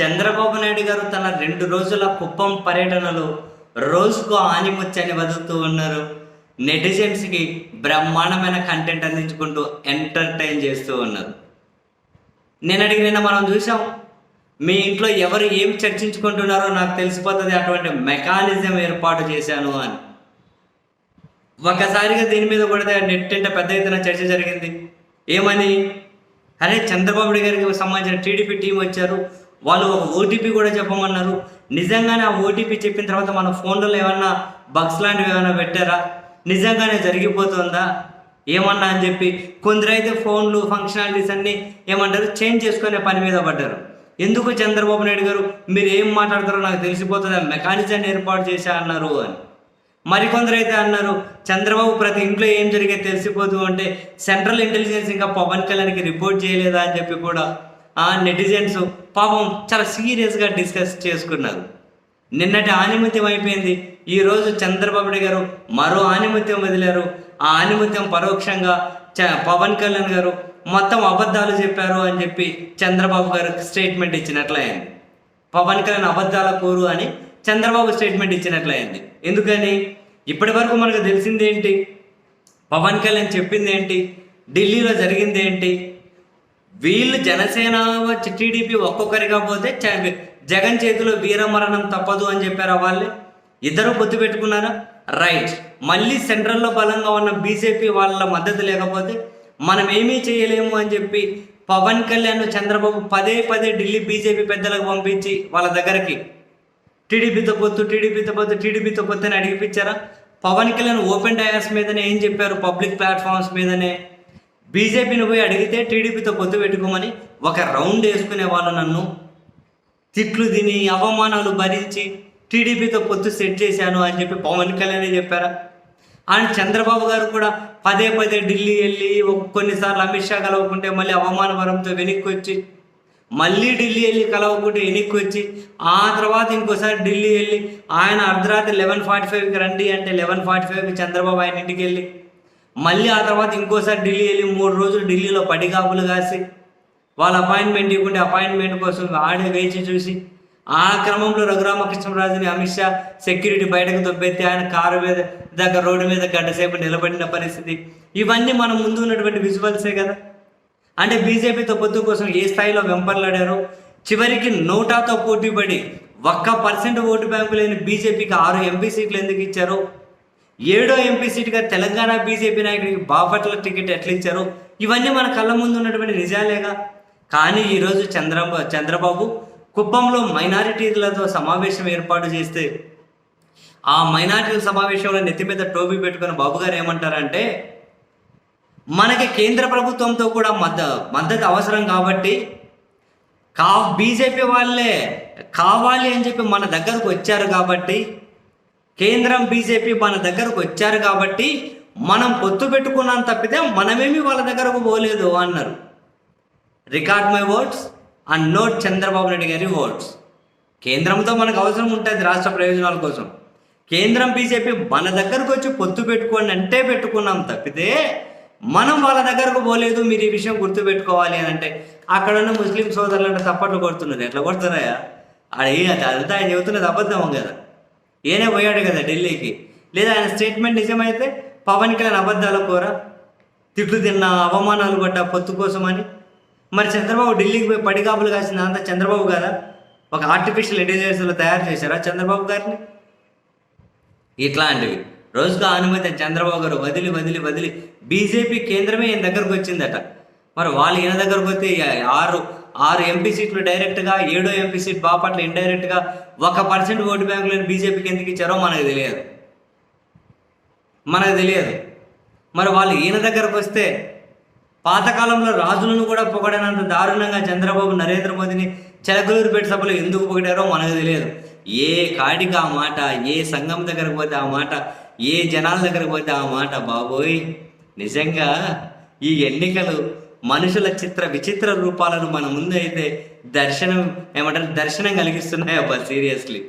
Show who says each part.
Speaker 1: చంద్రబాబు నాయుడు గారు తన రెండు రోజుల కుప్పం పర్యటనలో రోజుకు ఆనిముచ్చని వదులుతూ ఉన్నారు. నెటిజన్స్కి బ్రహ్మాండమైన కంటెంట్ అందించుకుంటూ ఎంటర్టైన్ చేస్తూ ఉన్నారు. నేను అడిగి నిన్న మనం చూసాం మీ ఇంట్లో ఎవరు ఏం చర్చించుకుంటున్నారో నాకు తెలిసిపోతుంది అటువంటి మెకానిజం ఏర్పాటు చేశాను అని. ఒకసారిగా దీని మీద కూడా నెట్ అంటే పెద్ద ఎత్తున చర్చ జరిగింది. ఏమని? అరే చంద్రబాబు గారికి సంబంధించిన టీడీపీ టీం వచ్చారు వాళ్ళు ఒక ఓటీపీ కూడా చెప్పమన్నారు. నిజంగానే ఆ ఓటీపీ చెప్పిన తర్వాత మన ఫోన్లలో ఏమన్నా బగ్స్ లాంటివి ఏమైనా పెట్టారా? నిజంగానే జరిగిపోతుందా? ఏమన్నా అని చెప్పి కొందరైతే ఫోన్లు ఫంక్షనాలిటీస్ అన్నీ ఏమంటారు చేంజ్ చేసుకునే పని మీద పడ్డారు. ఎందుకు చంద్రబాబు నాయుడు గారు మీరు ఏం మాట్లాడతారో నాకు తెలిసిపోతుంది? మెకానిజాన్ని ఏర్పాటు చేశా అన్నారు అని. మరికొందరు అయితే అన్నారు చంద్రబాబు ప్రతి ఇంట్లో ఏం జరిగే తెలిసిపోతూ అంటే సెంట్రల్ ఇంటెలిజెన్స్ ఇంకా పవన్ కళ్యాణ్కి రిపోర్ట్ చేయలేదా? అని చెప్పి కూడా ఆ నెటిజన్స్ పాపం చాలా సీరియస్గా డిస్కస్ చేసుకున్నారు. నిన్నటి ఆనిమత్యం అయిపోయింది. ఈరోజు చంద్రబాబు గారు మరో ఆనిమత్యం వదిలారు. ఆ ఆనిమత్యం పరోక్షంగా చ పవన్ కళ్యాణ్ గారు మొత్తం అబద్ధాలు చెప్పారు అని చెప్పి చంద్రబాబు గారు స్టేట్మెంట్ ఇచ్చినట్లయింది. పవన్ కళ్యాణ్ అబద్ధాల కోరు అని చంద్రబాబు స్టేట్మెంట్ ఇచ్చినట్లయింది. ఎందుకని? ఇప్పటి వరకు మనకు తెలిసింది ఏంటి పవన్ కళ్యాణ్ చెప్పింది ఏంటి ఢిల్లీలో జరిగింది ఏంటి వీళ్ళు జనసేన వచ్చి టీడీపీ ఒక్కొక్కరిగా పోతే చ- జగన్ చేతిలో వీరమరణం తప్పదు అని చెప్పారా వాళ్ళు? ఇద్దరు పొత్తు పెట్టుకున్నారా? రైట్. మళ్ళీ సెంట్రల్లో బలంగా ఉన్న బీజేపీ వాళ్ళ మద్దతు లేకపోతే మనం ఏమీ చేయలేము అని చెప్పి పవన్ కళ్యాణ్ చంద్రబాబు పదే పదే ఢిల్లీ బీజేపీ పెద్దలకు పంపించి వాళ్ళ దగ్గరికి టీడీపీతో పొత్తు టీడీపీతో పొత్తు టీడీపీతో పొత్తు అని అడిగిపించారా? పవన్ కళ్యాణ్ ఓపెన్ డయాస్ మీదనే ఏం చెప్పారు? పబ్లిక్ ప్లాట్ఫామ్స్ మీదనే బీజేపీని పోయి అడిగితే టీడీపీతో పొత్తు పెట్టుకోమని ఒక రౌండ్ వేసుకునే వాళ్ళు నన్ను తిట్లు తిని అవమానాలు భరించి టీడీపీతో పొత్తు సెట్ చేశాను అని చెప్పి పవన్ కళ్యాణ్ చెప్పారా? అండ్ చంద్రబాబు గారు కూడా పదే పదే ఢిల్లీ వెళ్ళి కొన్నిసార్లు అమిత్ షా కలవకుంటే మళ్ళీ అవమానవరంతో వెనక్కి వచ్చి మళ్ళీ ఢిల్లీ వెళ్ళి కలవకుంటే వెనక్కి వచ్చి ఆ తర్వాత ఇంకోసారి ఢిల్లీ వెళ్ళి ఆయన అర్ధరాత్రి లెవెన్ ఫార్టీ ఫైవ్కి రండి అంటే లెవెన్ ఫార్టీ ఫైవ్కి చంద్రబాబు ఆయన ఇంటికి వెళ్ళి మళ్ళీ ఆ తర్వాత ఇంకోసారి ఢిల్లీ వెళ్ళి మూడు రోజులు ఢిల్లీలో పడిగాపులు కాసి వాళ్ళ అపాయింట్మెంట్ ఇవ్వకుంటే అపాయింట్మెంట్ కోసం ఆడే వేచి చూసి ఆ క్రమంలో రఘురామకృష్ణరాజుని అమిత్ షా సెక్యూరిటీ బయటకు దొబ్బెత్తి ఆయన కారు మీద దగ్గర రోడ్డు మీద గంటసేపు నిలబడిన పరిస్థితి. ఇవన్నీ మన ముందు ఉన్నటువంటి విజువల్సే కదా. అంటే బీజేపీతో పొత్తు కోసం ఏ స్థాయిలో వెంపర్లాడారో చివరికి నోటాతో పోటీ పడి ఒక్క పర్సెంట్ ఓటు బ్యాంకు లేని బీజేపీకి ఆరు ఎంపీ సీట్లు ఎందుకు ఇచ్చారో ఏడో ఎంపీ సీటుగా తెలంగాణ బీజేపీ నాయకుడికి బాపట్ల టికెట్ ఎట్లా ఇచ్చారో ఇవన్నీ మన కళ్ళ ముందు ఉన్నటువంటి నిజాలేగా? కానీ ఈరోజు చంద్రబాబు చంద్రబాబు కుప్పంలో మైనారిటీలతో సమావేశం ఏర్పాటు చేస్తే ఆ మైనారిటీల సమావేశంలో నెత్తి మీద టోపీ పెట్టుకున్న బాబు గారు ఏమంటారంటే మనకి కేంద్ర ప్రభుత్వంతో కూడా మద్ద మద్దతు అవసరం కాబట్టి కా బీజేపీ వాళ్ళే కావాలి అని చెప్పి మన దగ్గరకు వచ్చారు కాబట్టి కేంద్రం బీజేపీ మన దగ్గరకు వచ్చారు కాబట్టి మనం పొత్తు పెట్టుకున్నాం తప్పితే మనమేమి వాళ్ళ దగ్గరకు పోలేదు అన్నారు. Record my votes and note Chandrababu Naidu గారి ఓట్స్ కేంద్రంతో మనకు అవసరం ఉంటుంది రాష్ట్ర ప్రయోజనాల కోసం. కేంద్రం బీజేపీ మన దగ్గరకు వచ్చి పొత్తు పెట్టుకోండి అంటే పెట్టుకున్నాం తప్పితే మనం వాళ్ళ దగ్గరకు పోలేదు మీరు ఈ విషయం గుర్తుపెట్టుకోవాలి అని అంటే అక్కడ ఉన్న ముస్లిం సోదరులు అంటే తప్పట్లు కొడుతున్నారు. ఎట్లా కొడుతున్నాయా? అడే అది అదంతా ఆయన చెబుతున్నది అబద్ధం కదా. ఈయనే పోయాడు కదా ఢిల్లీకి. లేదా ఆయన స్టేట్మెంట్ నిజమైతే పవన్ కళ్యాణ్ అబద్ధాల కోర? తిట్లు తిన్న అవమానాలు పడ్డ పొత్తు కోసమని? మరి చంద్రబాబు ఢిల్లీకి పోయి పడిగాపులు కాసిన అంతా చంద్రబాబు గారా? ఒక ఆర్టిఫిషియల్ ఇంటెలిజెన్స్లో తయారు చేశారా చంద్రబాబు గారిని? ఇట్లాంటివి. రోజుగా అనుమతి చంద్రబాబు గారు వదిలి వదిలి వదిలి బీజేపీ కేంద్రమే ఈయన దగ్గరకు వచ్చిందట. మరి వాళ్ళు ఈయన దగ్గరకు పోతే ఆరు ఆరు ఎంపీ సీట్లు డైరెక్ట్గా ఏడో ఎంపీ సీట్ బాపట్ల ఇండైరెక్ట్గా ఒక పర్సెంట్ ఓటు బ్యాంకులను బీజేపీకి ఎందుకు ఇచ్చారో మనకు తెలియదు. మనకు తెలియదు. మరి వాళ్ళు ఈయన దగ్గరకు వస్తే పాతకాలంలో రాజులను కూడా పొగడనంత దారుణంగా చంద్రబాబు నరేంద్ర మోదీని చిలకలూరుపేట సభలో ఎందుకు పొగిడారో మనకు తెలియదు. ఏ కాడికి ఆ మాట ఏ సంఘం దగ్గరకు పోతే ఆ మాట ఏ జనాల దగ్గరకు పోతే ఆ మాట బాబోయ్. నిజంగా ఈ ఎన్నికలు మనుషుల చిత్ర విచిత్ర రూపాలను మన ముందు అయితే దర్శనం ఏమంటారు? దర్శనం కలిగిస్తున్నాయి అబ్బా సీరియస్లీ